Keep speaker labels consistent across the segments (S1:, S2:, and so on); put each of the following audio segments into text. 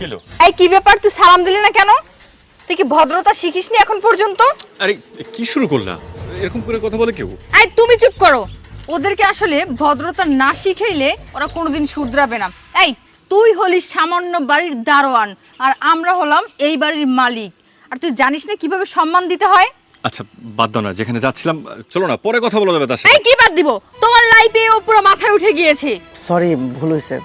S1: Kilo?
S2: এই কি ব্যাপার? তুই সালাম দিলি না কেন? তুই কি ভদ্রতা শিখিসনি এখন পর্যন্ত?
S1: আরে কি শুরু করলা? এরকম করে কথা বলে কেউ?
S2: এই তুমি চুপ করো। ওদেরকে আসলে ভদ্রতা না শিখাইলে ওরা কোনোদিন শুধরাবে না। এই তুই হলি সামান্য বাড়ির দারোয়ান আর আমরা হলাম এই বাড়ির মালিক। আর তুই জানিস না কীভাবে সম্মান দিতে হয়?
S1: আচ্ছা বাদ দাও না যেখানে যাচ্ছিলাম চলো না পরে কথা বলা যাবে তার সাথে।
S2: এই কি বাদ দিব? তোমার লাইফে ও পুরো মাথায় উঠে গিয়েছে।
S3: সরি ভুল হয়েছে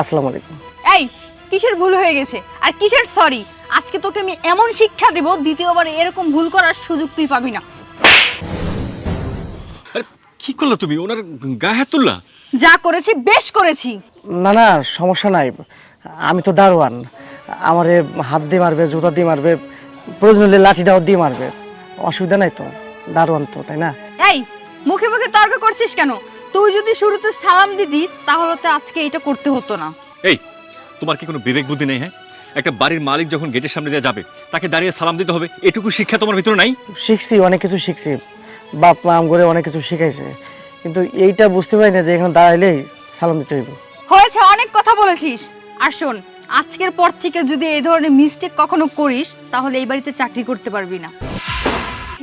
S3: আসসালামু আলাইকুম।
S2: এই কিসের ভুল হয়ে গেছে? আর কিসের সরি আজকে তোকে আমি এমন শিক্ষা দেব দ্বিতীয়বার এরকম ভুল করার সুযোগ তুই পাবি না।
S1: কি করলা তুমি? ওনার গায়ে হাত তুললা?
S2: যা করেছি বেশ করেছি।
S3: না না সমস্যা নাই। আমি তো দারোয়ান। আমারে হাত দিয়ে মারবে জুতা দিয়ে মারবে প্রয়োজন হলে লাঠিটাও দিয়ে মারবে। অসুবিধা নাই তো দারোয়ান তো তাই না?
S2: এই মুখে মুখে তর্ক করছিস কেন? তুই যদি শুরুতে সালাম দিতি তাহলে তো আজকে এটা করতে হতো না।
S1: এই তোমার কি কোনো বিবেক বুদ্ধি নেই হ্যাঁ? একটা বাড়ির মালিক যখন গেটের সামনে দিয়ে যাবে তাকে দাঁড়িয়ে সালাম দিতে হবে। এটুকু শিক্ষা তোমার ভিতরে নাই?
S3: শিখছি অনেক কিছু শিখছি। বাপ মা আম করে অনেক কিছু শিখাইছে। কিন্তু এইটা বুঝতে পারি না যে এখানে দাঁড়াইলেই সালাম দিতে হইব।
S2: হয়েছে অনেক কথা বলেছিস। আর শোন আজকের পর থেকে যদি এই ধরনের মিস্টেক কখনো করিস তাহলে এই বাড়িতে চাকরি করতে পারবি না।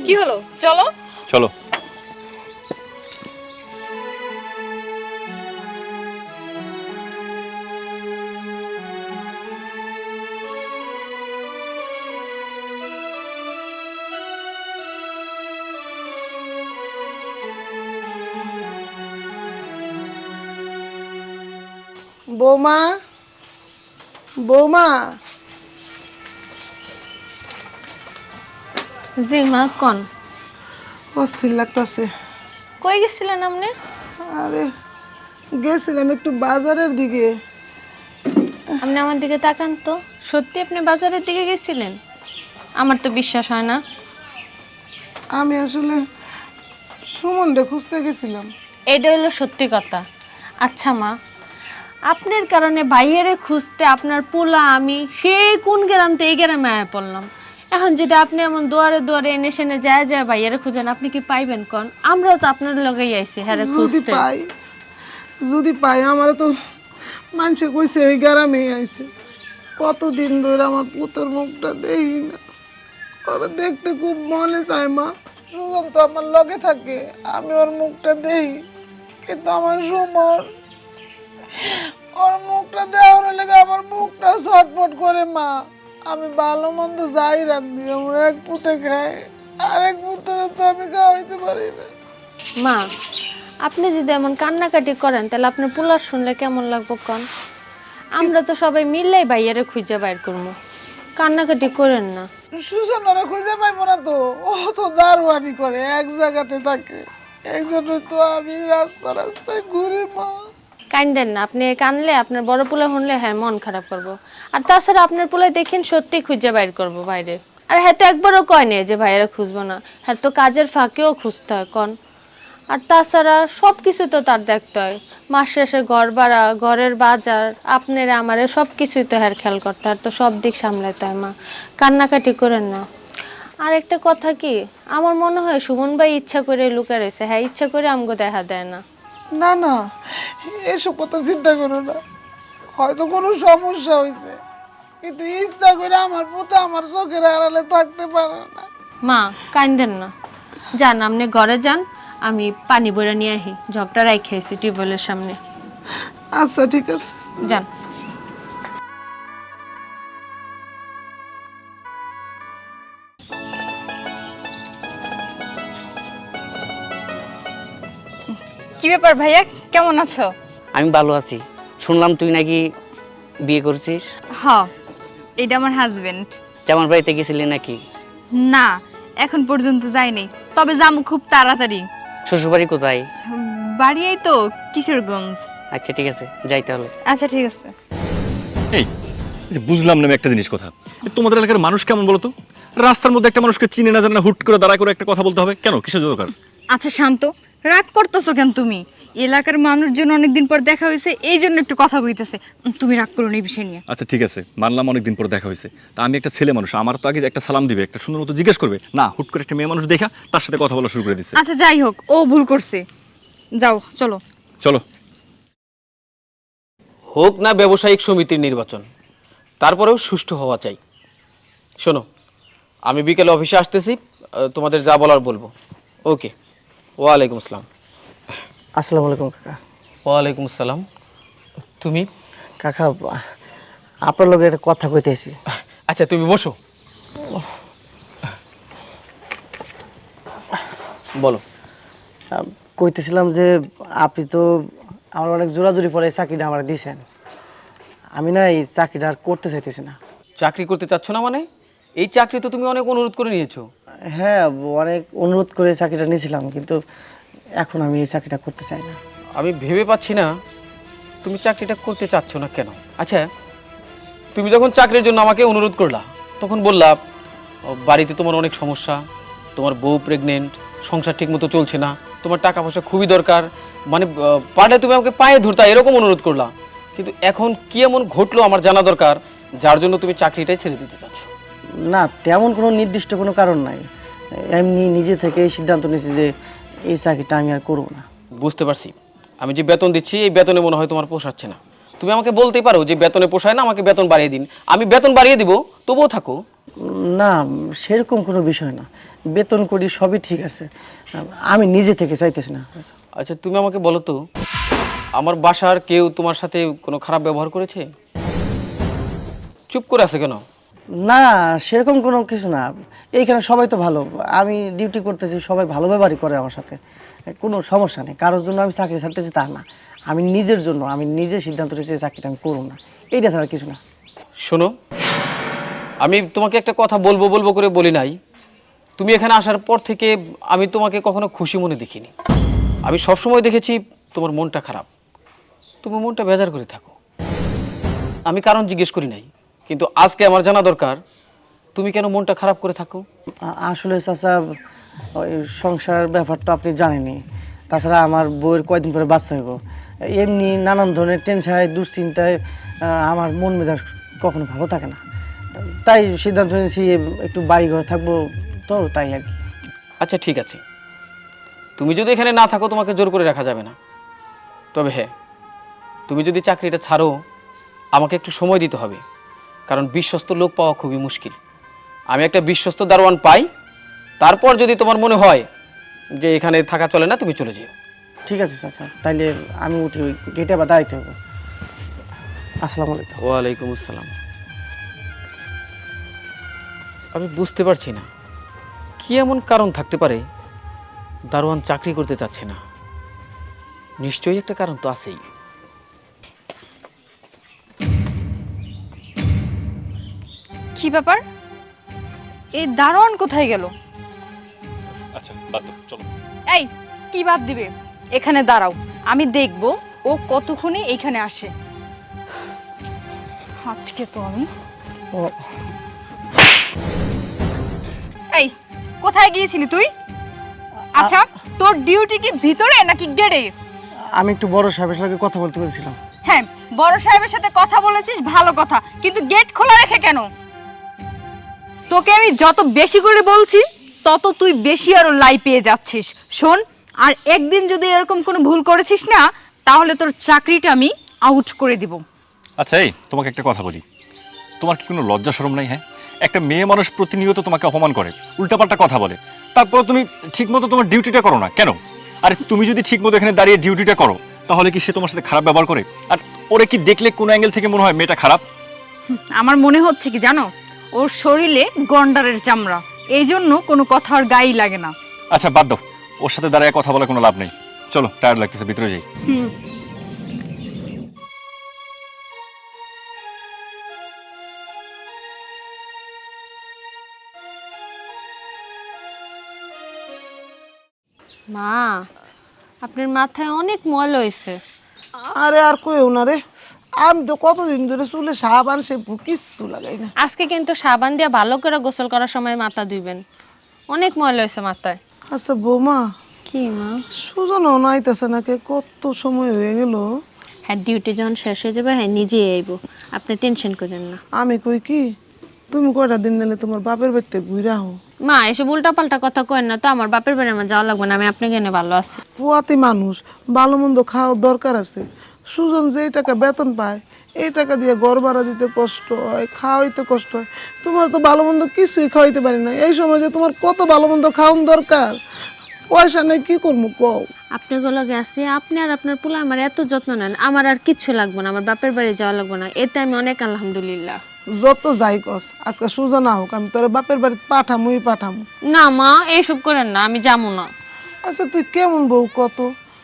S2: কি হলো? চলো।
S1: চলো।
S4: বৌমা বৌমা।
S5: জি মা কন?
S4: অস্থির লাগতেছে।
S5: কই গেছিলেন আপনি?
S4: আরে গেছিলাম একটু বাজারের দিকে।
S5: আপনি আমার দিকে তাকান তো। সত্যি আপনি বাজারের দিকে গেছিলেন? আমার তো বিশ্বাস হয় না।
S4: আমি আসলে সুমনরে খুঁজতে গেছিলাম।
S5: এটা হলো সত্যি কথা। আচ্ছা মা আপনার কারণে বাইরে খুঁজতে আপনার পোলা আমি সেই কোন গ্রাম থেকে এই গ্রামে আয়া পড়লাম। এখন যদি আপনি এমন দুয়ারে দুয়ারে এনে সেনে যায় যায় বাইরে খুঁজেন আপনি কি পাইবেন কন? আমরাও তো আপনার লগেই আইছি হ্যাঁ
S4: যদি
S5: খুঁজতে।
S4: পাই যদি পাই আমার তো মানুষে কইছে এই গ্রামে আইছে। কতদিন ধরে আমার পুতোর মুখটা দেখি না। ওরা দেখতে খুব মনে চায় মা। সুজন তো আমার লগে থাকে আমি ওর মুখটা দেখি কিন্তু আমার সুমন ওর মুখটা দেওয়ার লেগে আমার মুখটা ছটফট করে মা। আমি ভালো মন্দ যাই রান্ধি আমার এক পুঁতে খাই। আরেক পুতরে তো আমি খাওয়াইতে পারি না।
S5: মা আপনি যদি এমন কান্নাকাটি করেন তাহলে আপনি পোলার শুনলে কেমন লাগবো কন? আমরা তো সবাই মিললেই বাইয়ারে খুঁজে বাইর করব। কান্নাকাটি করেন না।
S4: সুজন ওরা খুঁজে পাইবো না তো। ও তো দারোয়ানি করে এক জায়গাতে থাকে। এই জন্য তো আমি রাস্তা রাস্তায় ঘুরে মা।
S5: কান্দেন না, আপনি কানলে আপনার বড় পোলা শুনলে হ্যাঁ মন খারাপ করব। আর তাছাড়া আপনার পোলা দেখেন সত্যি খুঁজে বাইর করব বাইরে। আর হ্যাঁ তো একবারও কয় নেই যে ভাইয়েরা খুঁজবো না। হ্যাঁ তো কাজের ফাঁকেও খুঁজতে হয়, কন। আর তাছাড়া সব কিছু তো তার দেখতে হয়। মাস শেষে ঘর ভাড়া, ঘরের বাজার, আপনার, আমারে সব কিছুই তো হ্যার খেয়াল করতে হয়। তো সব দিক সামলাতে হয়, মা। কান্নাকাটি করেন না। আর একটা কথা কি, আমার মনে হয় সুমন ভাই ইচ্ছা করে লুকা রয়েছে। হ্যাঁ ইচ্ছা করে আমগো দেখা দেয় না।
S4: না না এসব কথা চিন্তা করো না। হয়তো কোনো সমস্যা হয়েছে। কিন্তু ইচ্ছা করে আমার পুতো আমার চোখের আড়ালে থাকতে পারে না।
S5: মা কান্দেন না। যান আপনি ঘরে যান আমি পানি বইরা নিয়ে আহি জগটা রাখি টিউবওয়েলের সামনে।
S4: আচ্ছা ঠিক আছে।
S5: যান।
S2: কি ব্যাপার ভাইয়া? কেমন আছো?
S6: আমি ভালো আছি। শুনলাম তুই নাকি বিয়ে করছিস?
S2: হ এটা আমার হাজবেন্ড
S6: জামার বাড়িতে গেছিলি নাকি?
S2: না এখন পর্যন্ত যাইনি। তবে যাব খুব তাড়াতাড়ি।
S6: শ্বশুরবাড়ি কোথায়?
S2: বাড়ি এই তো কিশোরগঞ্জ।
S6: আচ্ছা ঠিক আছে যাই তাহলে।
S2: আচ্ছা ঠিক আছে।
S1: এই যে বুঝলাম না আমি একটা জিনিস কথা। তোমাদের এলাকার মানুষ কেমন বলো তো? রাস্তার মধ্যে একটা মানুষকে চিনে না জানে হুট করে দাঁড়া করে একটা কথা বলতে হবে। কেন? কিসের দরকার?
S2: আচ্ছা শান্ত। রাগ করতেছো কেন তুমি? এলাকার মানুষজন অনেকদিন পর দেখা হয়েছে এই জন্য একটু কথা কইতেছে তুমি রাগ করো না এই বিষয় নিয়ে।
S1: আচ্ছা ঠিক আছে। মানলাম অনেকদিন পর দেখা হয়েছে। তা আমি একটা ছেলে মানুষ আমার তো আগে একটা সালাম দিবে একটা সুন্দর মতো জিজ্ঞেস করবে না হুট করে একটা মেয়ে মানুষ দেখা তার সাথে কথা বলা শুরু করে দিচ্ছে
S2: আচ্ছা যাই হোক ও ভুল করছে। যাও চলো।
S1: চলো।
S7: হোক না ব্যবসায়িক সমিতির নির্বাচন তারপরেও সুষ্ঠু হওয়া চাই। শোনো আমি বিকেলে অফিসে আসতেছি তোমাদের যা বলার বলব। ওকে। ওয়ালাইকুম আসসালাম।
S3: আসসালামু আলাইকুম কাকা।
S7: ওয়ালাইকুম আসসালাম। তুমি?
S3: কাকা আপনার লগে একটা কথা কইতেছি
S7: আচ্ছা তুমি বসো। বলো।
S3: কইতেছিলাম যে আপনি তো আমার অনেক জোরাজুরি পরে এই চাকরিটা আমার দিয়েছেন আমি না এই চাকরিটা আর করতে চাইতেছি না।
S7: চাকরি করতে চাচ্ছ না মানে? এই চাকরি তো তুমি অনেক অনুরোধ করে নিয়েছো।
S3: হ্যাঁ অনেক অনুরোধ করে চাকরিটা নিয়েছিলাম, কিন্তু এখন আমি এই চাকরিটা করতে চাই না।
S7: আমি ভেবে পাচ্ছি না তুমি চাকরিটা করতে চাচ্ছ না কেন? আচ্ছা তুমি যখন চাকরির জন্য আমাকে অনুরোধ করলা, তখন বললা বাড়িতে তোমার অনেক সমস্যা, তোমার বউ প্রেগনেন্ট সংসার ঠিকমতো চলছে না, তোমার টাকা পয়সা খুবই দরকার মানে পারলে তুমি আমাকে পায়ে ধরতা, এরকম অনুরোধ করলা। কিন্তু এখন কি এমন ঘটলো আমার জানা দরকার, যার জন্য তুমি চাকরিটাই ছেড়ে দিতে চাচ্ছ?
S3: না তেমন কোনো নির্দিষ্ট কোনো কারণ নাই। এমনি নিজে থেকে এই সিদ্ধান্ত নিয়েছি যে এই চাকরিটা আমি আর করব না।
S7: বুঝতে পারছি। আমি যে বেতন দিচ্ছি এই বেতনে মনে হয় তোমার পোষাচ্ছে না। তুমি আমাকে বলতেই পারো যে বেতনে পোষায় না আমাকে বেতন বাড়িয়ে দিন। আমি বেতন বাড়িয়ে দিব তবুও থাকো।
S3: না সেরকম কোনো বিষয় না। বেতন করি সবই ঠিক আছে। আমি নিজে থেকে চাইতেছি না।
S7: আচ্ছা তুমি আমাকে বলো তো আমার বাসার কেউ তোমার সাথে কোনো খারাপ ব্যবহার করেছে? চুপ করে আছে কেন?
S3: না, সেরকম কোনো কিছু না। এইখানে সবাই তো ভালো। আমি ডিউটি করতেছি, সবাই ভালো ব্যবহারই করে আমার সাথে। কোনো সমস্যা নেই। কারোর জন্য আমি চাকরি ছাড়তেছি তা না। আমি নিজের জন্য, আমি নিজে সিদ্ধান্ত নিয়েছি চাকরিটা আমি করব না। এইটা ছাড়া কিছু না।
S7: শোনো, আমি তোমাকে একটা কথা বলব বলব করে বলি নাই। তুমি এখানে আসার পর থেকে আমি তোমাকে কখনো খুশি মনে দেখিনি। আমি সবসময় দেখেছি তোমার মনটা খারাপ। তুমি মনটা বেজার করে থাকো। আমি কারণ জিজ্ঞেস করি নাই। কিন্তু আজকে আমার জানা দরকার তুমি কেন মনটা খারাপ করে থাকো?
S3: আসলে চাচা ওই সংসার ব্যাপারটা আপনি জানেনই। তাছাড়া আমার বউয়ের কয়দিন পরে বাচ্চা হইব। এমনি নানান ধরনের টেনশায় দুশ্চিন্তায় আমার মন মেজাজ কখনো ভালো থাকে না। তাই সিদ্ধান্ত নিয়েছি একটু বাড়ি ঘরে থাকব তো তাই আর কি।
S7: আচ্ছা ঠিক আছে। তুমি যদি এখানে না থাকো তোমাকে জোর করে রাখা যাবে না। তবে হ্যাঁ তুমি যদি চাকরিটা ছাড়ো আমাকে একটু সময় দিতে হবে। কারণ বিশ্বস্ত লোক পাওয়া খুবই মুশকিল। আমি একটা বিশ্বস্ত দারোয়ান পাই তারপর যদি তোমার মনে হয় যে এখানে থাকা চলে না তুমি চলে যেও।
S3: ঠিক আছে চাচা তাইলে আমি উঠি ওই গেটে বা দাঁড়াইতে হবে। আসসালামু আলাইকুম।
S7: ওয়ালাইকুম আসসালাম। আমি বুঝতে পারছি না কি এমন কারণ থাকতে পারে দারোয়ান চাকরি করতে চাচ্ছে না? নিশ্চয়ই একটা কারণ তো আছেই।
S2: কি ব্যাপার? এই দারোয়ান কোথায় গেল?
S1: আচ্ছা বাদ দাও, চলো।
S2: এই কি বাদ দিবে? এখানে দাঁড়াও আমি দেখব ও কতক্ষণে এখানে আসে। আজকে তো আমি
S3: ও।
S2: এই কোথায় গিয়েছিলি তুই? আচ্ছা তোর ডিউটি কি ভিতরে নাকি গেটে?
S3: আমি একটু বড় সাহেবের সঙ্গে কথা বলতে বলছিলাম।
S2: হ্যাঁ বড় সাহেবের সাথে কথা বলেছিস ভালো কথা। কিন্তু গেট খোলা রেখে কেন? তোকে আমি যত বেশি করে বলছি তত তুই বেশি আরও লাই পেয়ে যাচ্ছিস। শোন আর একদিন যদি এরকম কোনো ভুল করেছিস না তাহলে তোর চাকরিটা আমি আউট করে দিব।
S1: আচ্ছা এই তোমাকে একটা কথা বলি। তোমার কি কোনো লজ্জা শরম নাই হ্যাঁ? একটা মেয়ে মানুষ প্রতিনিয়ত তোমাকে অপমান করে উল্টাপাল্টা কথা বলে। তারপর তুমি ঠিকমতো তোমার ডিউটিটা করো না কেন? আরে তুমি যদি ঠিকমতো এখানে দাঁড়িয়ে ডিউটিটা করো তাহলে কি সে তোমার সাথে খারাপ ব্যবহার করে? আর ওরে কি দেখলে কোন অ্যাঙ্গেল থেকে মনে হয় মেয়েটা খারাপ?
S2: আমার মনে হচ্ছে কি জানো? ওর শরীরে গন্ডারের চামড়া। এই জন্য কোনো কথা আর গায়ে লাগে না।
S1: আচ্ছা বাদ দাও। ওর সাথে দাঁড়িয়ে কথা বলে কোনো লাভ নেই। চলো টায়ার্ড লাগতেছে ভিতরে যাই।
S5: মা আপনার মাথায় অনেক ময়লা হয়েছে।
S4: আরে আর কইও না রে। আমি তো কতদিন ধরে চুলে সাবান সে কিচ্ছু লাগাই না।
S5: আজকে কিন্তু সাবান দিয়ে ভালো করে গোসল করার সময় মাথা ধুইবেন। অনেক ময়লা হয়েছে মাথায়।
S4: আচ্ছা বৌমা
S5: কি মা?
S4: সুজনও নাইতেছে নাকি? কত সময় হয়ে গেল।
S5: হ্যাঁ ডিউটি যখন শেষ হয়ে যাবে হ্যাঁ নিজেই আইব। আপনি টেনশন করেন না।
S4: আমি কই কি? তুমি কয়টা দিন নিলে তোমার বাপের বাড়িতে ঘুরা হো
S5: মা এসব উল্টা পাল্টা কথা করেন না তো আমার বাপের বাড়ি আমার যাওয়া লাগবে না আমি আপনাকে এনে ভালো আছি।
S4: পোয়াতি মানুষ ভালো মন্দ খাওয়ার দরকার আছে। সুজন যেই টাকা বেতন পায় এই টাকা দিয়ে ঘর ভাড়া দিতে কষ্ট হয় খাওয়াইতে কষ্ট হয়। তোমার তো ভালো মন্দ কিছুই খাওয়াইতে পারি না এই সময় যে তোমার কত ভালো মন্দ খাওয়ান দরকার? পয়সা নেই কি করব কও?
S5: আপনারগুলো গেছে আপনি আর আপনার পোলা আমার এত যত্ন নেন আমার আর কিচ্ছু লাগবে না আমার বাপের বাড়ি যাওয়া লাগবে না। এতে আমি অনেক আলহামদুলিল্লাহ।
S4: যত যাই কস আজকে সুজা না হোক আমি তোর বাপের বাড়িতে পাঠামুই পাঠামু।
S5: না মা এইসব করেন না আমি যাব না।
S4: আচ্ছা তুই কেমন বউ কত?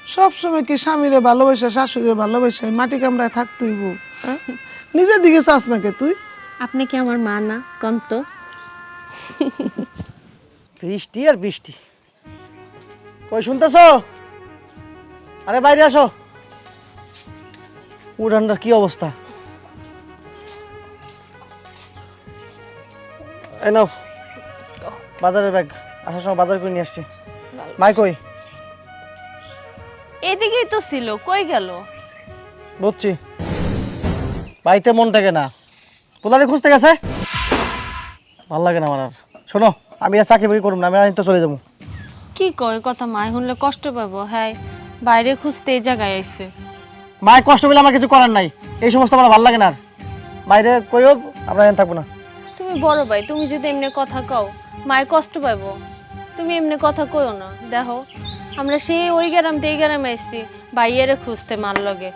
S4: সব সময় কি স্বামীরে ভালোবাসা শাশুড়িরে ভালোবাসা মাটি কামড়ায় থাকতুই বউ হ্যাঁ? নিজের দিকে চাস না কে তুই?
S5: আপনি কি আমার মা না কন্ত?
S3: বৃষ্টি আর বৃষ্টি। কই শুনতেছ? আরে বাইরে আসো। উড়ানটার কি অবস্থা? এই নাও বাজারের ব্যাগ আসার সময় বাজার করে নিয়ে আসছি। মাই কই?
S5: এদিকেই তো ছিল কই গেল?
S3: বুঝছি। বাড়িতে মন থাকে না। পোলারে খুঁজতে গেছে? ভালো লাগে না আমার আর। শোনো আমি আর চাকরি বাকরি করুম না আমি আর তো চলে যাব।
S5: কি কয় কথা মায় শুনলে কষ্ট পাবো। হ্যাঁ বাইরে খুঁজতে এই জায়গায় আইছে।
S3: মায়ের কষ্ট পেলে আমার কিছু করার নাই। এই সমস্ত আমার ভালো লাগে না আর। বাইরে কইও আমরা এখানে থাকব না।
S5: তুমি বড় ভাই তুমি যদি এমনি কথা কও মায় কষ্ট পাবো। তুমি এমনি কথা কইও না। দেখো আমরা সেই ওই গ্রাম এই গ্রামে এসছি বাইরে খুঁজতে মার লগে।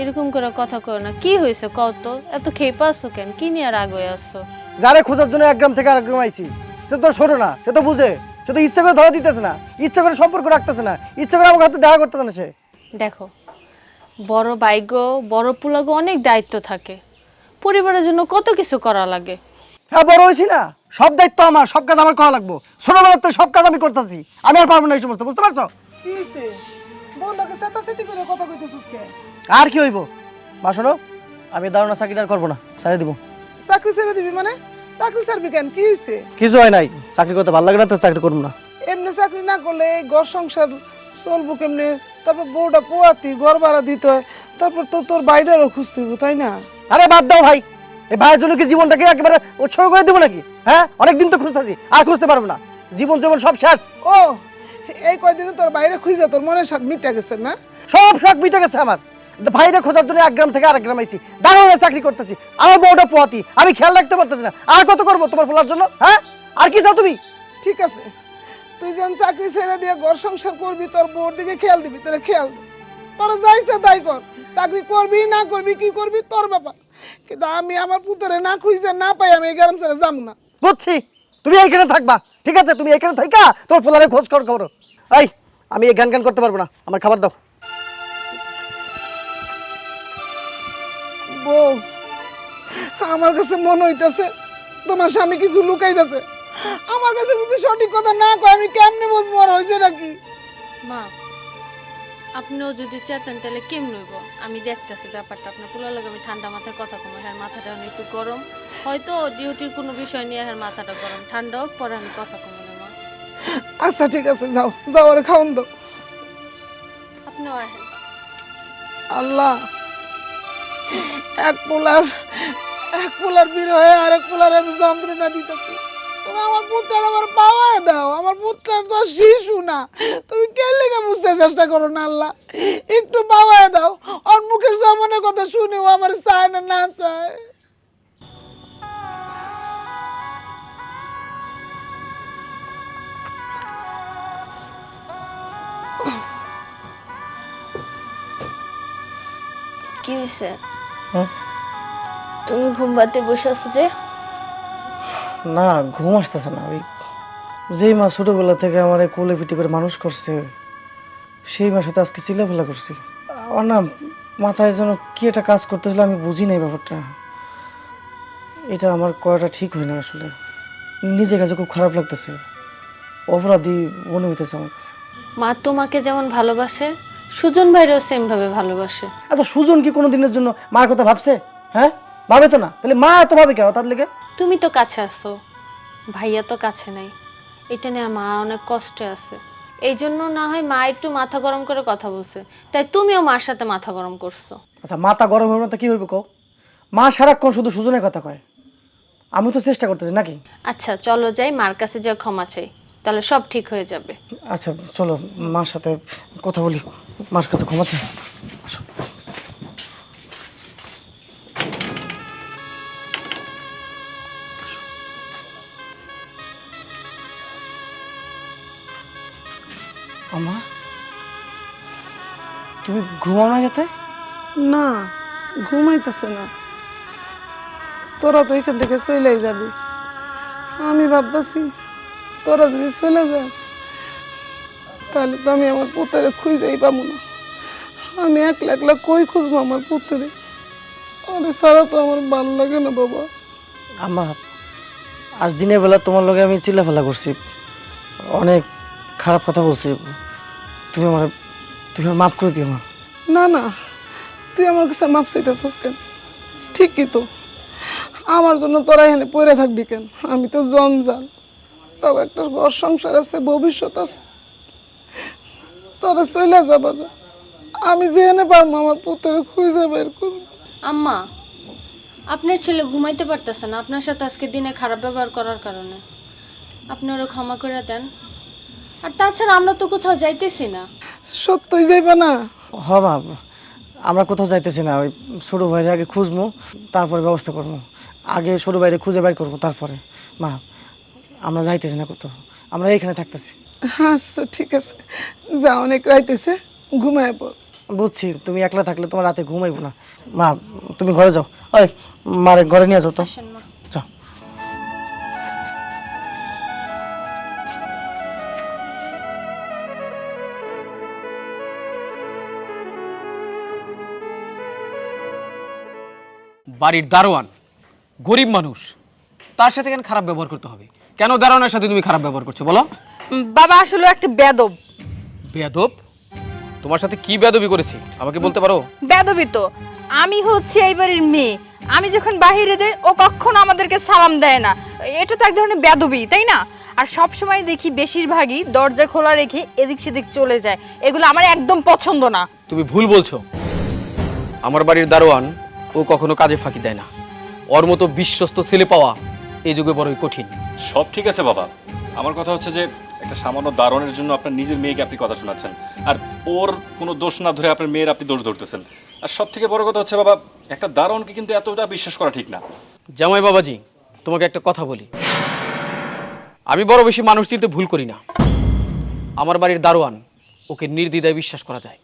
S5: এরকম করে কথা কইও না। কি হয়েছে কও তো? এত খেপে আসছো কেন? কি নিয়ে রাগ হয়ে আসছো
S3: যারে খোঁজার জন্য এক গ্রাম থেকে আরেক গ্রাম আইছি সে তো ছোট না সে তো বুঝে। সে তো ইচ্ছা করে ধরা দিতেছে না ইচ্ছা করে সম্পর্ক রাখতেছে না ইচ্ছা করে আমার হাতে দেখা করতেছে না সে।
S5: দেখো বড় বাইগ বড় পুলাগো অনেক দায়িত্ব থাকে। পরিবারের জন্য কত কিছু করা লাগে।
S3: হ্যাঁ বড় হয়েছি না? সব দায়িত্ব আমার সব কাজ আমার করা লাগবো। ছোটবেলার থেকে সব কাজ আমি করতেছি। আমি আর পারব না এই সমস্ত বুঝতে পারছ?
S4: কি হইছে? বউ লোকে চেতাচেতি করে কথা কইতেছিস কে?
S3: আর কি হইব? মা শোনো আমি দারুণ চাকরিটা করব না সারিয়ে দিব।
S4: চাকরি ছেড়ে দিবি মানে? চাকরি ছাড়বি কেন? কি হইছে?
S3: কিছু হয় নাই। চাকরি করতে ভালো লাগে না তো চাকরি করব না।
S4: এমনি চাকরি না করলে ঘর সংসার চলবো কেমনে? তারপর বউটা পোয়াতি ঘর ভাড়া দিতে হয় তারপর তো তোর বাইরেরও খুঁজতে হইব, তাই না?
S3: আরে বাদ দাও ভাই। এই ভাইয়ের জন্য কি জীবনটাকে একেবারে উৎসর্গ করে দেবো নাকি? হ্যাঁ? অনেকদিন তো খুঁজতেছি আর খুঁজতে পারব না। জীবন জীবন সব শেষ।
S4: ও এই কয়দিনে তোর বাইরে খুঁজে তোর মনের স্বাদ মিটা গেছে না?
S3: সব শখ মিটে গেছে আমার। ভাইরে খোঁজার জন্য এক গ্রাম থেকে আরেক গ্রাম আইছি। দারুণ চাকরি করতেছি। আমার বউটা পোয়াতি আমি খেয়াল রাখতে পারতেছি না। আর কত করব তোমার ফোলার জন্য হ্যাঁ? আর কি চাও তুমি?
S4: ঠিক আছে। তুই যখন চাকরি ছেড়ে দিয়ে ঘর সংসার করবি তোর বউর দিকে খেয়াল দিবি তাহলে খেয়াল তোরা যাইছে তাই কর। চাকরি করবি না করবি কি করবি তোর ব্যাপার। কিন্তু আমি আমার পুতরে না খুঁজে না পাই আমি এই গ্রাম ছেড়ে যাব না।
S3: বুঝছি। তুমি এইখানে থাকবা ঠিক আছে? তুমি এখানে থাকা তোমার পোলারে খোঁজ খবর করো এই আমি এই গান গান করতে পারব না আমার খাবার দাও।
S4: বউ আমার কাছে মনে হইতেছে তোমার স্বামী কিছু লুকাইতেছে। আমার কাছে যদি সঠিক কথা না কয় আমি কেমনি বুঝব আর হয়েছে নাকি
S5: মা আপনিও যদি চেতেন তাহলে কেমন হইব? আমি দেখতেছি ব্যাপারটা। আপনার পুরো লাগে আমি ঠান্ডা মাথায় কথা কমো হ্যাঁ মাথাটা অনেক একটু গরম। হয়তো ডিউটির কোনো বিষয় নিয়ে হ্যাঁ মাথাটা গরম। ঠান্ডা হোক পরে আমি কথা কমো না
S4: আচ্ছা ঠিক আছে যাও। যাও আরে খাওন দাও
S5: আপনিও আহেন
S4: আল্লাহ এক পোলার এক পোলার বীর হয়ে আরেক পোলার আমি যন্ত্রণা দিতেছি। তুমি আমার পুত্রার আমার পাওয়ায় দাও আমার পুত্রার তো শিশু না। তুমি কে লেগে বুঝতে চেষ্টা করো না আল্লাহ? একটু পাওয়ায় দাও। ওর মুখের জমানের কথা শুনেও আমার চায় না না চায়।
S5: কি হয়েছে তুমি ঘুম বসে আছো যে?
S3: না ঘুম আসতেছে না। ওই যেই মা ছোটবেলা থেকে আমার এই কোলে পিটি করে মানুষ করছে সেই মার সাথে আজকে চিল্লাফেলা করছি। আমার না মাথায় যেন কি একটা কাজ করতেছিল আমি বুঝি নাই ব্যাপারটা। এটা আমার করাটা ঠিক হয় না আসলে। নিজের কাছে খুব খারাপ লাগতেছে। অপরাধী মনে হইতেছে আমার কাছে।
S5: মা তোমাকে যেমন ভালোবাসে সুজন ভাইরেও সেম ভাবে ভালোবাসে।
S3: আচ্ছা সুজন কি কোনো দিনের জন্য মার কথা ভাবছে? হ্যাঁ? ভাবে তো না। তাহলে মা এত ভাবে কেন তার লেগে?
S5: তুমি তো কাছে আছো। ভাইয়া তো কাছে নাই। এটা নিয়ে মা অনেক কষ্টে আছে। এই জন্য না হয় মা একটু মাথা গরম করে কথা বলছে। তাই তুমিও মার সাথে মাথা গরম করছ।
S3: আচ্ছা মাথা গরম হবে না তো কি হইবে কও? মা সারাক্ষণ শুধু সুজনের কথা কয়। আমি তো চেষ্টা করতেছি নাকি?
S5: আচ্ছা চলো যাই মার কাছে যা ক্ষমা চাই। তাহলে সব ঠিক হয়ে যাবে।
S3: আচ্ছা চলো মার সাথে কথা বলি। মার কাছে ক্ষমাছে তুমি ঘুমাও না যেতে?
S4: না ঘুমাইতেছে না। তোরা তো এখান থেকে চলে যাবি। আমি ভাবতেছি তোরা যদি চলে যাস তাহলে তো আমি আমার পুত্রে খুঁজেই পাবো না। আমি একলা একলা কই খুঁজবো আমার পুত্রে আরে সারা তো আমার ভালো লাগে না বাবা।
S3: আম্মা আজ দিনের বেলা তোমার লগে আমি চিল্লাফেলা করছি। অনেক খারাপ কথা বলছি। তুমি আমার তুমি মাফ করে দিও মা
S4: না না তুই আমার কাছে মাপ চাইতেছিস কেন? ঠিকই তো। আমার জন্য তোরা এখানে পড়ে থাকবি কেন? আমি তো জঞ্জাল। তবে একটা ঘর সংসার আছে ভবিষ্যৎ আছে। তোরা চলে যাবা যা আমি যেখানে পারব আমার পুত্রের খুঁজে বের করব।
S5: আম্মা আপনার ছেলে ঘুমাইতে পারতেছে না। আপনার সাথে আজকে দিনে খারাপ ব্যবহার করার কারণে। আপনি ওরা ক্ষমা করে দেন। আর তাছাড়া আমরা তো কোথাও যাইতেছি না।
S4: সত্যই যাইবা না?
S3: হ মা আমরা কোথাও যাইতেছি না ওই ছোটো ভাইয়ের আগে খুঁজবো তারপরে ব্যবস্থা করব আগে ছোটো ভাইরে খুঁজে বের করব তারপরে। মা আমরা যাইতেছি না কোথাও আমরা এইখানে থাকতেছি।
S4: আচ্ছা ঠিক আছে। যা অনেক রাইতেছে ঘুমায় পড়।
S3: বুঝছি তুমি একলা থাকলে তোমার রাতে ঘুমাইবো না। মা তুমি ঘরে যাও। ওই মারে ঘরে নিয়ে যাও তো।
S7: বাড়ির দারোয়ান গরিব মানুষ তার সাথে কেন খারাপ ব্যবহার করতে হবে? কেন দারোয়ানের সাথে তুমি খারাপ ব্যবহার করছ বলো?
S2: বাবা আসলে একটা বেদব
S7: বেদব তোমার সাথে কি বেয়াদবি করেছি? আমাকে বলতে পারো?
S2: বেদবি তো। আমি হচ্ছে এই বাড়ির মেয়ে। আমি যখন বাহিরে যাই ও কখনো আমাদেরকে সালাম দেয় না। এটা তো এক ধরনের বেদবি তাই না? আর সব সময় দেখি বেশিরভাগই দরজা খোলা রেখে এদিক সেদিক চলে যায়। এগুলো আমার একদম পছন্দ না।
S7: তুমি ভুল বলছো। আমার বাড়ির দারোয়ান ও কখনো কাজে ফাঁকি দেয় না। ওর মতো বিশ্বস্ত ছেলে পাওয়া এই যুগে বড়ই কঠিন।
S1: সব ঠিক আছে বাবা। আমার কথা হচ্ছে যে একটা সামান্য দারণের জন্য আপনার নিজের মেয়েকে আপনি কথা শোনাচ্ছেন। আর ওর কোনো দোষ না ধরে আপনার মেয়ের আপনি দোষ ধরতেছেন। আর সব থেকে বড় কথা হচ্ছে বাবা একটা দারণকে কিন্তু এতটা বিশ্বাস করা ঠিক না।
S7: জামাই বাবাজি তোমাকে একটা কথা বলি। আমি বড় বেশি মানুষ চিনতে ভুল করি না। আমার বাড়ির দারোয়ান ওকে নির্দ্বিধায় বিশ্বাস করা যায়।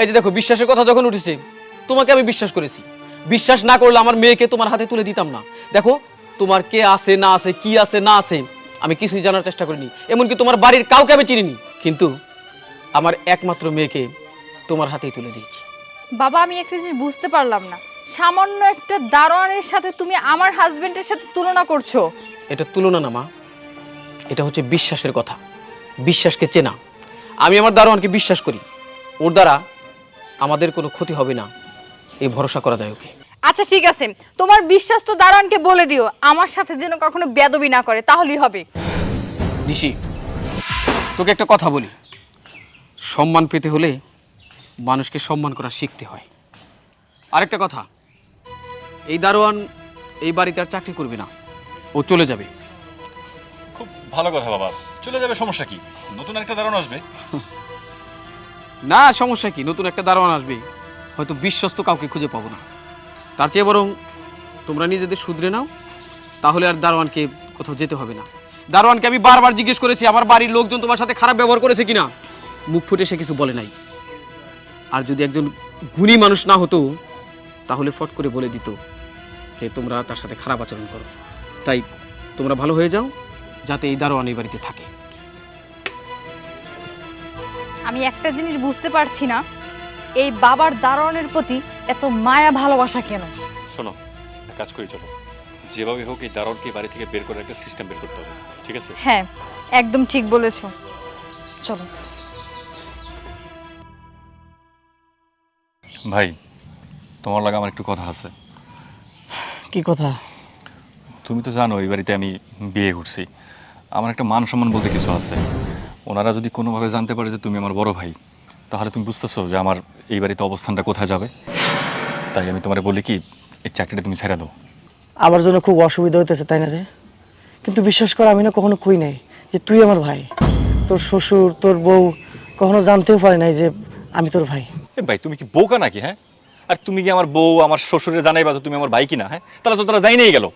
S7: এই যে দেখো বিশ্বাসের কথা যখন উঠেছে তোমাকে আমি বিশ্বাস করেছি। বিশ্বাস না করলে আমার মেয়েকে তোমার হাতে তুলে দিতাম না। দেখো তোমার কে আছে না আছে কি আছে না আছে আমি কিছুই জানার চেষ্টা করিনি। এমনকি তোমার বাড়ির কাউকে আমি চিনিনি। কিন্তু আমার একমাত্র মেয়েকে তোমার হাতেই তুলে দিয়েছি।
S2: বাবা আমি একটা জিনিস বুঝতে পারলাম না। সামান্য একটা দারোয়ানের সাথে তুমি আমার হাজবেন্ডের সাথে তুলনা করছ।
S7: এটা তুলনা না মা। এটা হচ্ছে বিশ্বাসের কথা। বিশ্বাসকে চেনা। আমি আমার দারোয়ানকে বিশ্বাস করি। ওর দ্বারা আমাদের কোনো ক্ষতি হবে না। এই ভরসা করা যায় ওকে।
S2: আচ্ছা ঠিক আছে। তোমার বিশ্বাস তো দারোয়ানকে বলে দিও আমার সাথে যেন কখনো বেদবি না করে তাহলেই হবে।
S7: নিশি তোকে একটা কথা বলি। সম্মান পেতে হলে মানুষকে সম্মান করা শিখতে হয়। আরেকটা কথা এই দারোয়ান এই বাড়িতে আর চাকরি করবে না ও চলে যাবে।
S1: খুব ভালো কথা বাবা চলে যাবে সমস্যা কি? নতুন একটা দারণ আসবে।
S7: না সমস্যা কি? নতুন একটা দারোয়ান আসবে। হয়তো বিশ্বস্ত কাউকে খুঁজে পাবো না। তার চেয়ে বরং তোমরা নিজেদের শুধরে নাও, তাহলে আর দারোয়ানকে কোথাও যেতে হবে না। দারোয়ানকে আমি বারবার জিজ্ঞেস করেছি, আমার বাড়ির লোকজন তোমার সাথে খারাপ ব্যবহার করেছে কিনা? মুখ ফুটে সে কিছু বলে নাই। আর যদি একজন গুণী মানুষ না হতো, তাহলে ফট করে বলে দিত যে তোমরা তার সাথে খারাপ আচরণ করো। তাই তোমরা ভালো হয়ে যাও, যাতে এই দারোয়ান এই বাড়িতে থাকে।
S2: আমি একটা জিনিস বুঝতে পারছি না। এই বাবার দারোয়ানের প্রতি এত মায়া ভালোবাসা কেন?
S1: শোনো এক কাজ করি চলো। যেভাবে হোক এই দারণকে বাড়ি থেকে বের করার একটা সিস্টেম বের করতে হবে ঠিক আছে?
S2: হ্যাঁ একদম ঠিক বলেছ। চলো।
S1: ভাই তোমার লাগে আমার একটু কথা আছে।
S3: কি কথা?
S1: তুমি তো জানো এই বাড়িতে আমি বিয়ে করছি। আমার একটা মান সম্মান বলতে কিছু আছে। ওনারা যদি কোনোভাবে জানতে পারে যে তুমি আমার বড় ভাই তাহলে তুমি বুঝতেছো যে আমার এই বাড়িতে অবস্থানটা কোথায় যাবে? তাই আমি তোমারে বলি কি এই চাকরিটা তুমি ছেড়ে দাও।
S3: আমার জন্য খুব অসুবিধা হইতেছে তাই না রে? কিন্তু বিশ্বাস কর আমি না কখনো কই নাই যে তুই আমার ভাই। তোর শ্বশুর তোর বউ কখনো জানতেও পারে নাই যে আমি তোর ভাই।
S1: এ ভাই তুমি কি বোকা নাকি হ্যাঁ? আর তুমি কি আমার বউ আমার শ্বশুরে জানাই বা তুমি আমার ভাই কিনা হ্যাঁ? তাহলে তো তারা যাই নিয়ে গেল।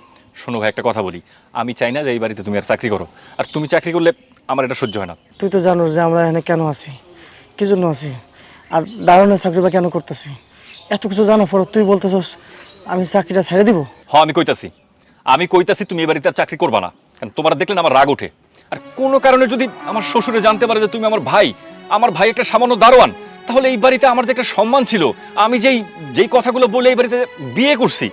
S1: শোনো ভাই একটা কথা বলি। আমি চাই না যে এই বাড়িতে তুমি আর চাকরি করো। আর তুমি চাকরি করলে আমার এটা সহ্য হয় না।
S3: তুই তো জানো যে আমরা এখানে কেন আছি। কি জন্য আছি? আর দারুণের চাকরি বা কেন করতেছি? এত কিছু জানার পর তুই বলতেছস আমি চাকরিটা ছেড়ে দিব?
S1: হ আমি কইতাছি। আমি কইতাছি তুমি এ বাড়িতে আর চাকরি করবা না। কারণ তোমার দেখলেন আমার রাগ ওঠে। আর কোনো কারণে যদি আমার শ্বশুরে জানতে পারে যে তুমি আমার ভাই আমার ভাই একটা সামান্য দারোয়ান তাহলে এই বাড়িতে আমার যে একটা সম্মান ছিল আমি যেই যেই কথাগুলো বলে এই বাড়িতে বিয়ে করছি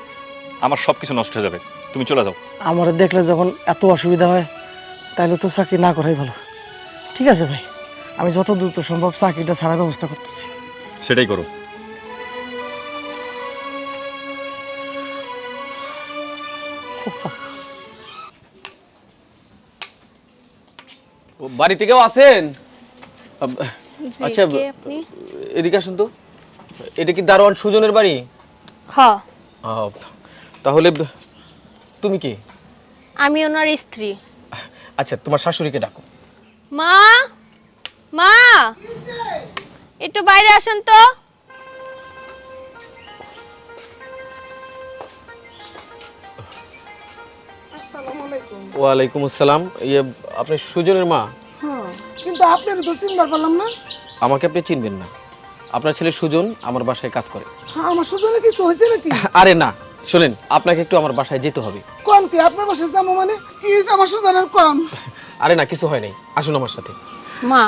S1: আমার সব কিছু নষ্ট হয়ে যাবে। তুমি চলে যাও।
S3: আমার দেখলে যখন এত অসুবিধা হয় তাহলে তো চাকরি না করাই ভালো। ঠিক আছে ভাই। আমি যত দ্রুত সম্ভব চাকরিটা ছাড়ার ব্যবস্থা করতেছি।
S1: সেটাই করো।
S7: ও, বাড়িতে কেউ আছেন আচ্ছা এদিকে আসুন তো। এটা কি দারোয়ান সুজনের বাড়ি? তাহলে তুমি কি?
S5: আমি ওনার স্ত্রী।
S7: আচ্ছা তোমার শাশুড়িকে ডাকো।
S5: মা! মা! একটু বাইরে আসেন তো।
S7: ওয়ালাইকুম আসসালাম। ইয়ে আপনি সুজনের মা?
S4: হ্যাঁ কিন্তু আপনার তো চিনবার পারলাম না।
S7: আমাকে আপনি চিনবেন না। আপনার ছেলে সুজন আমার বাসায় কাজ করে।
S4: হ্যাঁ আমার সুজনে কিছু হয়েছে নাকি?
S7: আরে না শোনেন আপনাকে একটু আমার বাসায় যেতে হবে।
S4: কম কি আপনার বাসায় যাব মানে? কি আমার সুজনের কম
S7: আরে না কিছু হয় নাই। আসুন আমার সাথে।
S5: মা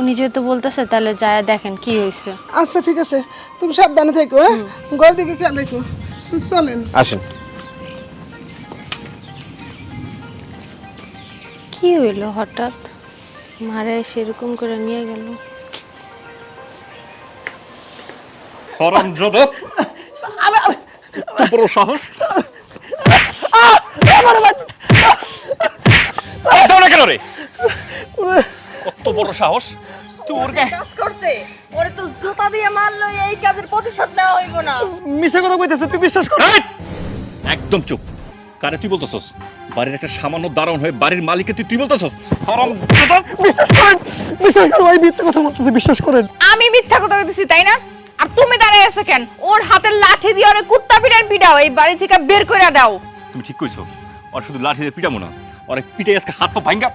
S5: উনি যেহেতু বলতেছে তাহলে যায় দেখেন কি হয়েছে।
S4: আচ্ছা ঠিক আছে। তুমি সাবধানে থেকো হ্যাঁ? ঘর দিকে খেয়াল রেখো। চলেন।
S7: আসেন।
S5: কি হইল হঠাৎ? মারে সেরকম করে নিয়ে গেল।
S1: হরাম জদব বড় সাহস। কেন রে? বড় সাহস। গায়ে
S2: কাজ করছে ওরে তো জুতা দিয়ে মারলো এই কাজের প্রতিশোধ নেওয়া হইব না।
S3: মিছে কথা কইতেছে তুই বিশ্বাস কর।
S1: একদম চুপ। কারে তুই বলতেছস? বাড়ির একটা সামান্য দারণ হয়ে বাড়ির মালিককে তুই তুই বলতেছস? হারাম
S3: বিশ্বাস করেন বিশ্বাস করেন ভাই মিথ্যে কথা বলতেছে বিশ্বাস করেন।
S2: আমি মিথ্যা কথা কইতেছি তাই না? আর তুমি দাঁড়ায় আছো কেন? ওর হাতের লাঠি দিয়ে ওরে কুত্তা পিটান পিটাও এই বাড়ি থেকে বের করে দাও।
S1: তুমি ঠিক কইছো আর শুধু লাঠি দিয়ে পিটামো না আর পিটে আজকে হাত পা ভাঙ্গা।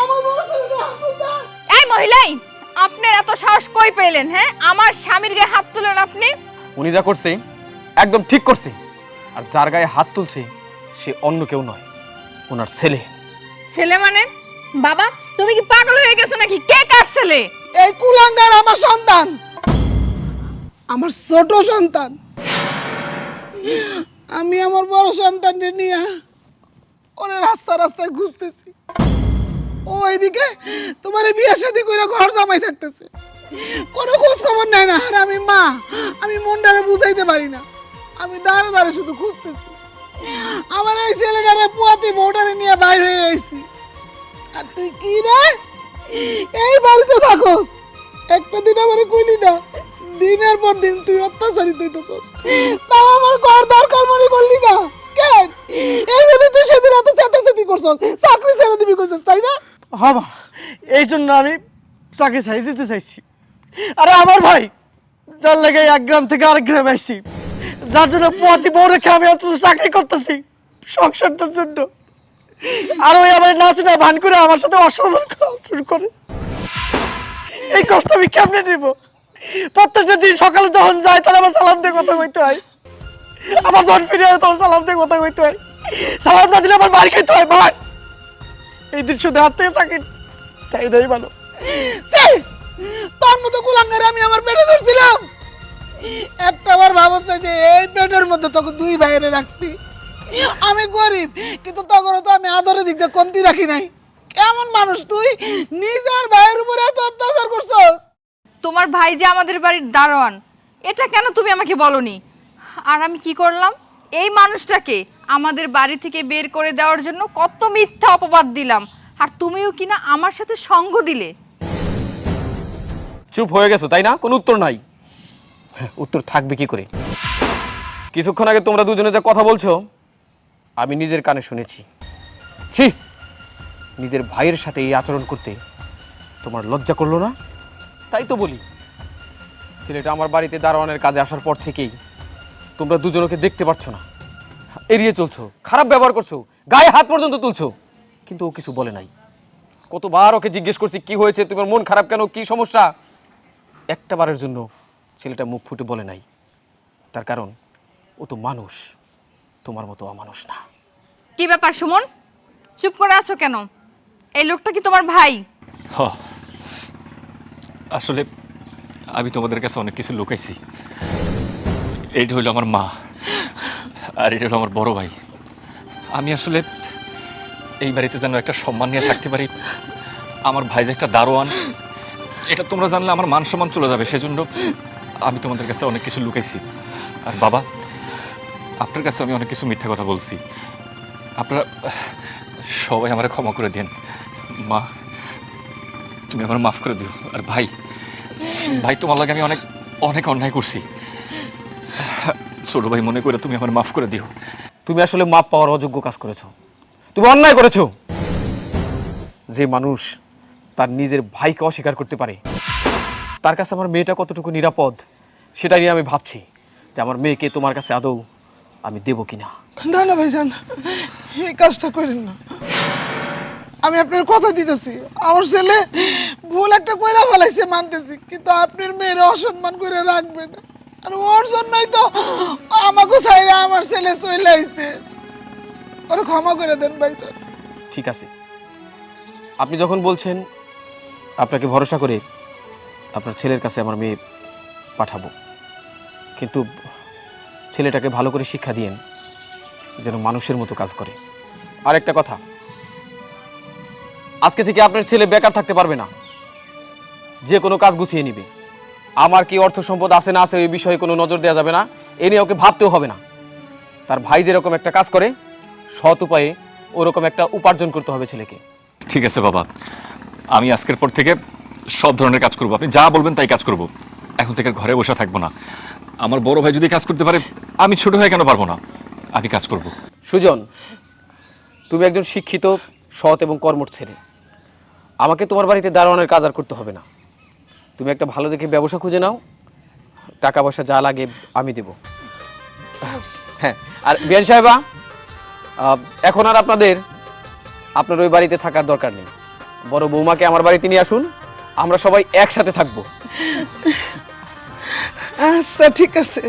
S4: আমার বড় ছেলে হাত তুলতা
S2: এই মহিলাই আপনার এত সাহস কই পেলেন হ্যাঁ? আমার স্বামীর গায়ে হাত তুলেন আপনি।
S7: উনি যা করছে একদম ঠিক করছে। আর যার গায়ে হাত তুলছে সে অন্য কেউ নয় ওনার ছেলে।
S2: ছেলে মানে? বাবা তুমি কি পাগল হয়ে গেছো নাকি? কে কার ছেলে?
S4: এই কুলাঙ্গার আমার সন্তান। আমার ছোট সন্তান। আমি আমার বড় সন্তানকে নিয়ে ওরে রাস্তা রাস্তায় ঘুরতেছি। ও এদিকে তোমার বিয়ে শাদি করে ঘর জামাই থাকতেছে। কোনো খোঁজ খবর নেয় না। আর আমি মা, আমি মনটারে বুঝাইতে পারি না। আমি দাঁড়ে দাঁড়ে শুধু খুঁজতেছি। আমার এই ছেলেটারে পুয়াতে বউটারে নিয়ে বাইর হয়ে আইছি। আর তুই কি রে? এই বাড়িতে থাকো একটা দিন আমার কইলি না, দিনের পর দিন তুই অত্যাচারিত হইতেছ তাও দরকার মনে করলি না? কেন? এই জন্য তুই সেদিন এত চেতাচেতি করছ চাকরি ছেড়ে দিবি তাই না?
S3: হবা এই জন্য আমি চাকরি ছাড়ি দিতে চাইছি। আরে আমার ভাই, যার এক গ্রাম থেকে আরেক গ্রামে আসছি যার জন্য পোয়াতি বউ রেখে আমি অত চাকরি করতেছি সংসারটার জন্য। আর ওই আমার নাচ না ভান করে আমার সাথে অসম্মান শুরু করে। এই কষ্ট আমি কেমনে নিব? প্রত্যেকটা দিন সকালে যখন যায় তাহলে আমার সালাম দিয়ে কথা কইতে হয়। আমার যখন ফিরে তখন সালাম দিয়ে কথা কইতে হয়। সালাম না দিলে আমার মার খেতে হয়, ভাই। এই দৃশ্য দেখার থেকে চাকরি চাহিদাই ভালো।
S4: তোর মতো কুলাঙ্গারে আমি আমার পেটে ধরছিলাম। একটা বার ভাবস না যে এই পেটের মধ্যে তোকে দুই ভাইয়েরে রাখছি। আমি গরিব, কিন্তু তখন তো আমি আদরের দিক দিয়ে কমতি রাখি নাই। কেমন মানুষ তুই? নিজের ভাইয়ের উপরে এত অত্যাচার করছস?
S2: তোমার ভাই যে আমাদের বাড়ির দারোয়ান, এটা কেন তুমি আমাকে বলনি? আর আমি কি করলাম? এই মানুষটাকে আমাদের বাড়ি থেকে বের করে দেওয়ার জন্য কত মিথ্যা অপবাদ দিলাম। আর তুমিও কিনা আমার সাথে সঙ্গ দিলে?
S7: চুপ হয়ে গেছো, তাই না? কোনো উত্তর নাই। উত্তর থাকবে কি করে? কিছুক্ষণ আগে তোমরা দুজনে যা কথা বলছো, আমি নিজের কানে শুনেছি। ছি! নিজের ভাইয়ের সাথে এই আচরণ করতে তোমার লজ্জা করল না? তাই তো বলি। ছেলেটা আমার বাড়িতে দারোয়ানের কাজে আসার পর থেকেই তোমরা দুজনকে দেখতে পাচ্ছ না। এড়িয়ে চলছো খারাপ ব্যবহার করছ গায়ে হাত পর্যন্ত তুলছো। কিন্তু ও কিছু বলে নাই। কতবার ওকে জিজ্ঞেস করছি কি হয়েছে? তোমার মন খারাপ কেন? কি সমস্যা? একটা বারের জন্য ছেলেটা মুখ ফুটে বলে নাই। তার কারণ ও তো মানুষ তোমার মতো অমানুষ না।
S2: কি ব্যাপার সুমন? চুপ করে আছো কেন? এই লোকটা কি তোমার ভাই?
S1: হ। আসলে আমি তোমাদের কাছে অনেক কিছু লুকাইছি। এইটা হইল আমার মা, আর এটা হলো আমার বড় ভাই। আমি আসলে এই বাড়িতে যেন একটা সম্মান নিয়ে থাকতে পারি। আমার ভাই যে একটা দারোয়ান, এটা তোমরা জানলে আমার মান সম্মান চলে যাবে, সেজন্য আমি তোমাদের কাছে অনেক কিছু লুকাইছি। আর বাবা, আপনার কাছে আমি অনেক কিছু মিথ্যা কথা বলছি। আপনারা সবাই আমার ক্ষমা করে দিন। মা, তুমি আমার মাফ করে দিও। আর ভাই ভাই, তোমার লাগে আমি অনেক অনেক অন্যায় করছি। ছোট ভাই মনে করে তুমি আমার মাফ করে দিও।
S7: তুমি আসলে মাপ পাওয়ার অযোগ্য কাজ করেছ। তুমি অন্যায় করেছ। যে মানুষ তার নিজের ভাইকে অস্বীকার করতে পারে তার কাছে আমার মেয়েটা কতটুকু নিরাপদ সেটা নিয়ে আমি ভাবছি যে আমার মেয়েকে তোমার কাছে আদৌ আমি দেবো কিনা।
S4: না না ভাইজান এই কাজটা করেন না। আমি আপনার কথা দিতেছি। আমার ছেলে ভুল একটা কইরা ফেলাইছে মানতেছি। কিন্তু আপনার মেয়ের অসম্মান করে রাখবে না। আর ওর জন্যই তো আমাকে ছাইরা আমার ছেলে চলে আইছে। ওর ক্ষমা করে দেন ভাইজান
S7: ঠিক আছে। আপনি যখন বলছেন, আপনাকে ভরসা করে আপনার ছেলের কাছে আমার মেয়ে পাঠাবো। কিন্তু ছেলেটাকে ভালো করে শিক্ষা দিয়েন, যেন মানুষের মতো কাজ করে। আর একটা কথা, আজকে থেকে আপনার ছেলে বেকার থাকতে পারবে না। যে কোনো কাজ গুছিয়ে নিবে। আমার কি অর্থ সম্পদ আছে না আছে এই বিষয়ে কোনো নজর দেওয়া যাবে না? এ নিয়ে ওকে ভাবতেও হবে না। তার ভাই যেরকম একটা কাজ করে সৎ উপায়ে ওরকম একটা উপার্জন করতে হবে ছেলেকে।
S1: ঠিক আছে বাবা। আমি আজকের পর থেকে সব ধরনের কাজ করব। আপনি যা বলবেন তাই কাজ করব। এখন থেকে ঘরে বসে থাকব না। আমার বড় ভাই যদি কাজ করতে পারে আমি ছোট ভাই কেন পারব না? আমি কাজ করব।
S7: সুজন তুমি একজন শিক্ষিত সৎ এবং কর্মঠ ছেলে। আমাকে তোমার বাড়িতে দারোয়ানের কাজ আর করতে হবে না। তুমি একটা ভালো দেখে ব্যবসা খুঁজে নাও। টাকা পয়সা যা লাগে আমি দেব। হ্যাঁ আর বিয়ান সাহেবা এখন আর আপনাদের, আপনার ওই বাড়িতে থাকার দরকার নেই। বড় বৌমাকে আমার বাড়িতে নিয়ে আসুন, আমরা সবাই একসাথে থাকব।
S4: আচ্ছা ঠিক আছে।